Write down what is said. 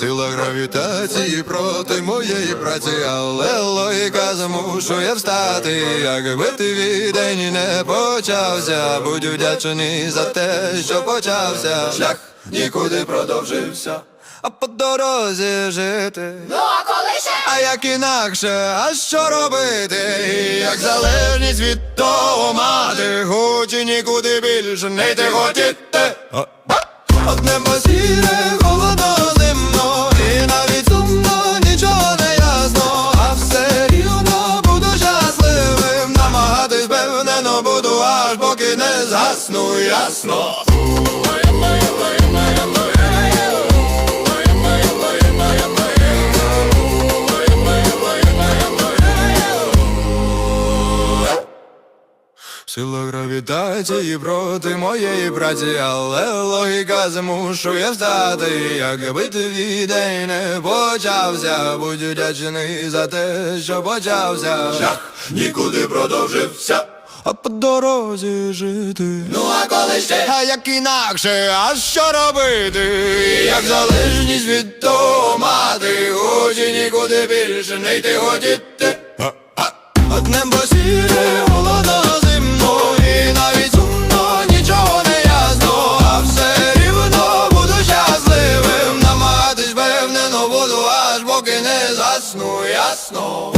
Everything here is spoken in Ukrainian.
Сила гравітації проти моєї праці, але логіка змушує встати. Якби твій день не почався, будь вдячний за те, що почався. Шлях нікуди продовжився, а по дорозі жити. Ну а коли ще? А як інакше, а що робити? Як залежність від того мати, хоч і нікуди більше не йти хотіти. Одне посіре, холодно, не згасну, ясно. Сила гравітації проти моєї праці, але логіка змушує встати. Якби твій день не почався, будь вдячний за те, що почався. Шлях нікуди продовжився а по дорозі жити. Ну а коли ще, а як інакше, а що робити? Як залежність від того мати, Ході нікуди більше не йти годіти. Однем посіре голодно зимно І навіть сумно нічого не ясно, а все рівно буду щасливим, намагатись певнено буду, аж поки не засну ясно.